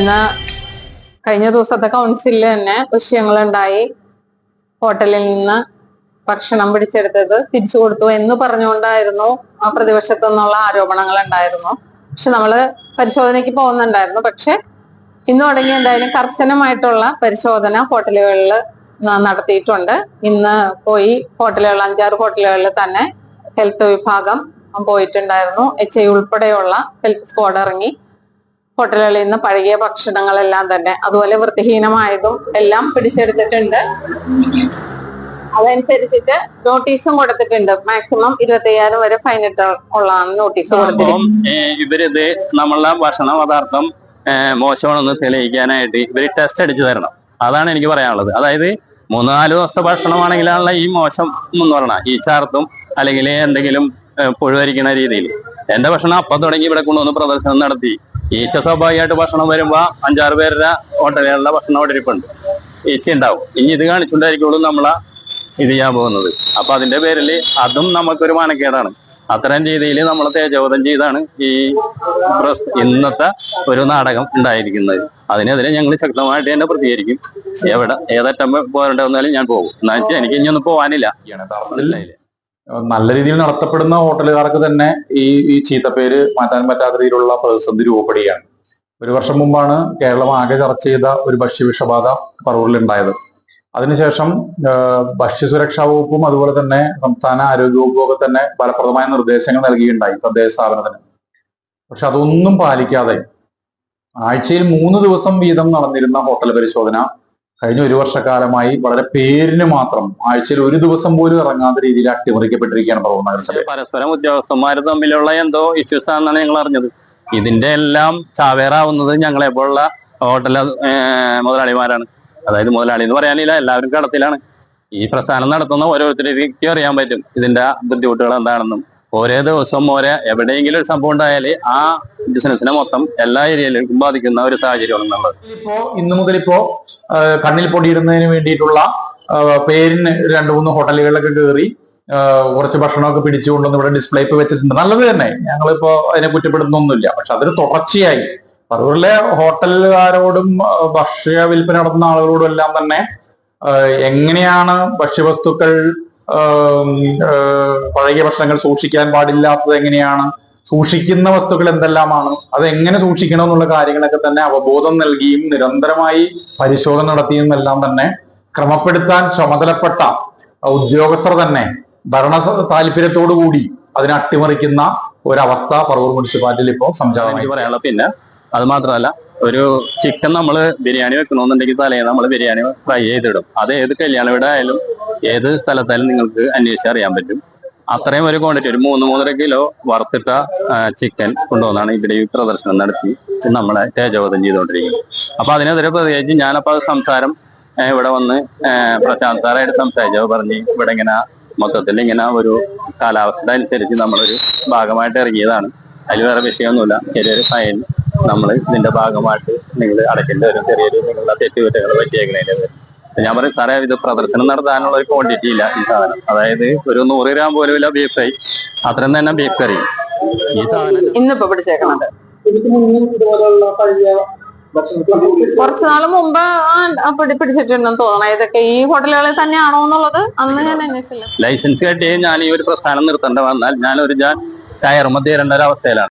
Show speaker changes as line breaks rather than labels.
എന്നാ കഴിഞ്ഞ ദിവസത്തെ കൗൺസിലിൽ തന്നെ വിഷയങ്ങളുണ്ടായി. ഹോട്ടലിൽ നിന്ന് ഭക്ഷണം പിടിച്ചെടുത്തത് തിരിച്ചു കൊടുത്തു എന്ന് പറഞ്ഞുകൊണ്ടായിരുന്നു ആ പ്രതിപക്ഷത്തു നിന്നുള്ള ആരോപണങ്ങൾ ഉണ്ടായിരുന്നു. പക്ഷെ നമ്മൾ പരിശോധനയ്ക്ക് പോകുന്നുണ്ടായിരുന്നു. പക്ഷെ ഇന്ന് തുടങ്ങി എന്തായാലും കർശനമായിട്ടുള്ള പരിശോധന ഹോട്ടലുകളിൽ നടത്തിയിട്ടുണ്ട്. ഇന്ന് പോയി ഹോട്ടലുകൾ അഞ്ചാറ് ഹോട്ടലുകളിൽ തന്നെ ഹെൽത്ത് വിഭാഗം പോയിട്ടുണ്ടായിരുന്നു. എച്ച് ഐ ഉൾപ്പെടെയുള്ള ഹെൽത്ത് സ്ക്വാഡ് ഇറങ്ങി. ഹോട്ടലുകളിൽ നിന്ന് പഴകിയ ഭക്ഷണങ്ങളെല്ലാം തന്നെ അതുപോലെ വൃത്തിഹീനമായതും എല്ലാം പിടിച്ചെടുത്തിട്ടുണ്ട്. അതനുസരിച്ചിട്ട് നോട്ടീസും കൊടുത്തിട്ടുണ്ട്. മാക്സിമം ഇരുപത്തി അയ്യായിരം വരെ ഫൈൻ ഇട്ട ഉള്ളതാണ് നോട്ടീസ്
കൊടുത്തിട്ടുണ്ട് ഇവരിത് നമ്മളെ ഭക്ഷണ പദാർത്ഥം മോശമാണെന്ന് തെളിയിക്കാനായിട്ട് ഇവർ ടെസ്റ്റ് അടിച്ചു തരണം. അതാണ് എനിക്ക് പറയാനുള്ളത്. അതായത് മൂന്നാൽ ദിവസത്തെ ഭക്ഷണമാണെങ്കിലാണല്ലോ ഈ മോശം എന്ന് പറയണ ഈ ചാർത്തും അല്ലെങ്കിൽ എന്തെങ്കിലും ഏഹ്, പുഴുവരിക്കുന്ന രീതിയിൽ. എന്റെ ഭക്ഷണം അപ്പം തുടങ്ങി ഇവിടെ കൊണ്ടുവന്ന് പ്രദർശനം നടത്തി. ഈച്ച സ്വാഭാവികമായിട്ട് ഭക്ഷണം വരുമ്പോ അഞ്ചാറ് പേരുടെ ഹോട്ടലുകളുടെ ഭക്ഷണം അവിടെ ഇരിപ്പുണ്ട്. ഈച്ച ഉണ്ടാവും. ഇനി ഇത് കാണിച്ചുകൊണ്ടായിരിക്കുള്ളൂ നമ്മളെ ഇത് ചെയ്യാൻ പോകുന്നത്. അപ്പൊ അതിന്റെ പേരിൽ അതും നമുക്കൊരു മാനക്കേടാണ്. അത്തരം രീതിയിൽ നമ്മൾ തേജോധം ചെയ്താണ് ഈ ഇന്നത്തെ ഒരു നാടകം ഉണ്ടായിരിക്കുന്നത്. അതിനെതിരെ ഞങ്ങൾ ശക്തമായിട്ട് തന്നെ പ്രതികരിക്കും. എവിടെ ഏതറ്റം പോരേണ്ട വന്നാലും ഞാൻ പോകും. എന്നാ വെച്ചാൽ എനിക്ക് ഇനി ഒന്നും പോകാനില്ല.
നല്ല രീതിയിൽ നടത്തപ്പെടുന്ന ഹോട്ടലുകാർക്ക് തന്നെ ഈ ഈ ചീത്തപ്പേര് മാറ്റാൻ പറ്റാത്ത രീതിയിലുള്ള പ്രതിസന്ധി രൂപപ്പെടുകയാണ്. ഒരു വർഷം മുമ്പാണ് കേരളം ആകെ ചർച്ച ചെയ്ത ഒരു ഭക്ഷ്യവിഷബാധ പറവൂരിൽ ഉണ്ടായത് അതിനുശേഷം ഭക്ഷ്യസുരക്ഷാ വകുപ്പും അതുപോലെ തന്നെ സംസ്ഥാന ആരോഗ്യ ഒക്കെ തന്നെ ഫലപ്രദമായ നിർദ്ദേശങ്ങൾ നൽകിയിട്ടുണ്ടായി തദ്ദേശ സ്ഥാപനത്തിന്. പക്ഷെ അതൊന്നും പാലിക്കാതെ ആഴ്ചയിൽ മൂന്ന് ദിവസം വീതം നടന്നിരുന്ന ഹോട്ടൽ പരിശോധന കഴിഞ്ഞ ഒരു വർഷക്കാലമായി വളരെ പേരിന് മാത്രം ആഴ്ചയിൽ ഒരു ദിവസം പോലും ഇറങ്ങാത്ത രീതിയിൽ അട്ടിമറിക്കപ്പെട്ടിരിക്കുകയാണ് പറവൂർ നഗരസഭ
പരസ്പരം ഉദ്യോഗസ്ഥന്മാർ തമ്മിലുള്ള എന്തോ ഇഷ്യൂസ് ആണെന്നാണ് ഞങ്ങൾ അറിഞ്ഞത്. ഇതിന്റെ എല്ലാം ചാവേറാവുന്നത് ഞങ്ങളെ പോലുള്ള ഹോട്ടൽ മുതലാളിമാരാണ്. അതായത് മുതലാളി എന്ന് പറയാനില്ല എല്ലാവരും കടത്തിലാണ്. ഈ പ്രസ്ഥാനം നടത്തുന്ന ഓരോരുത്തർക്കും അറിയാൻ പറ്റും ഇതിന്റെ ബുദ്ധിമുട്ടുകൾ എന്താണെന്നും. ഓരോ ദിവസം ഓരോ എവിടെയെങ്കിലും ഒരു സംഭവം ഉണ്ടായാൽ ആ ബിസിനസിനെ മൊത്തം എല്ലാ ഏരിയയിലേക്കും ബാധിക്കുന്ന ഒരു സാഹചര്യമാണെന്നുള്ളത്
ഇപ്പോ ഇന്നു മുതൽ ഇപ്പോ കണ്ണിൽ പൊടിയിടുന്നതിന് വേണ്ടിയിട്ടുള്ള പേരിന് രണ്ട് മൂന്ന് ഹോട്ടലുകളിലൊക്കെ കയറി കുറച്ച് ഭക്ഷണമൊക്കെ പിടിച്ചു കൊണ്ടുവന്ന് ഇവിടെ ഡിസ്പ്ലേ ഇപ്പൊ വെച്ചിട്ടുണ്ട്. നല്ലത് തന്നെ. ഞങ്ങളിപ്പോ അതിനെ കുറ്റപ്പെടുന്നൊന്നുമില്ല പക്ഷെ അതൊരു തുടർച്ചയായി. പറവൂരിലെ ഹോട്ടലുകാരോടും ഭക്ഷ്യ വിൽപ്പന നടത്തുന്ന ആളുകളോടും എല്ലാം തന്നെ എങ്ങനെയാണ് ഭക്ഷ്യവസ്തുക്കൾ പഴകിയ ഭക്ഷണങ്ങൾ സൂക്ഷിക്കാൻ പാടില്ലാത്തത് എങ്ങനെയാണ് സൂക്ഷിക്കുന്ന വസ്തുക്കൾ എന്തെല്ലാമാണ് അത് എങ്ങനെ സൂക്ഷിക്കണം എന്നുള്ള കാര്യങ്ങളൊക്കെ തന്നെ അവബോധം നൽകിയും നിരന്തരമായി പരിശോധന നടത്തിയെന്നെല്ലാം തന്നെ ക്രമപ്പെടുത്താൻ ചുമതലപ്പെട്ട ഉദ്യോഗസ്ഥർ തന്നെ ഭരണ താല്പര്യത്തോടു കൂടി അതിനെ അട്ടിമറിക്കുന്ന ഒരവസ്ഥ പറവൂർ മുനിസിപ്പാലിറ്റിയിൽ ഇപ്പോൾ സംജാതമായി.
പറയാനുള്ള പിന്നെ അത് മാത്രമല്ല ഒരു ചിക്കൻ നമ്മൾ ബിരിയാണി വെക്കണമെന്നുണ്ടെങ്കിൽ തലേന്ന് നമ്മൾ ബിരിയാണി ഫ്രൈ ചെയ്തിടും. അത് ഏത് കല്യാണ വീടായാലും ഏത് സ്ഥലത്തായാലും നിങ്ങൾക്ക് അന്വേഷിച്ചറിയാൻ പറ്റും. അത്രയും ഒരു ക്വാണ്ടിറ്റി ഒരു മൂന്ന് മൂന്നര കിലോ വറുത്തിട്ട ചിക്കൻ കൊണ്ടുവന്നാണ് ഇവിടെ ഈ പ്രദർശനം നടത്തി നമ്മളെ തേജോധം ചെയ്തുകൊണ്ടിരിക്കുന്നത്. അപ്പൊ അതിനെതിരെ പ്രതികരിച്ച് ഞാനപ്പോ സംസാരം ഇവിടെ വന്ന് പ്രശാന്ത് സാറായിട്ട് സംസാരിച്ചു. പറഞ്ഞ് ഇവിടെ ഇങ്ങനെ മൊത്തത്തിൽ ഇങ്ങനെ ഒരു കാലാവസ്ഥ അനുസരിച്ച് നമ്മളൊരു ഭാഗമായിട്ട് ഇറങ്ങിയതാണ്. അതിൽ വേറെ വിഷയമൊന്നുമില്ല. ചെറിയൊരു ഫയൽ നമ്മൾ ഇതിന്റെ ഭാഗമായിട്ട് നിങ്ങൾ അടയ്ക്കേണ്ട ഒരു ചെറിയൊരു നിങ്ങളുടെ തെറ്റുകുറ്റങ്ങൾ പറ്റിയേക്കുന്നതിന്റെ ഞാൻ പറയും സാറേ ഇത് പ്രദർശനം നടത്താനുള്ള ഒരു ക്വാണ്ടിറ്റി ഇല്ല ഈ സാധനം. അതായത് ഒരു നൂറ് ഗ്രാം പോലും ഇല്ല ബീഫ് ഫ്രൈ. അത്രയും തന്നെ ബീഫ് കറി ഈ സാധനം
ഇന്നിപ്പോ പിടിച്ചേക്കണത്. കുറച്ചു നാൾ മുമ്പ് പിടിച്ചിട്ടുണ്ടെന്ന് തോന്നണം ഇതൊക്കെ ഈ ഹോട്ടലുകളിൽ തന്നെയാണോ എന്നുള്ളത് അന്ന് ഞാൻ അന്വേഷിച്ചില്ല.
ലൈസൻസ് കെട്ടി ഞാൻ ഈ ഒരു പ്രസ്ഥാനം നിർത്തേണ്ട വന്നാൽ ഞാൻ ഒരു ഞാൻ കയറുമ്പോൾ തീരേണ്ട ഒരു അവസ്ഥയിലാണ്.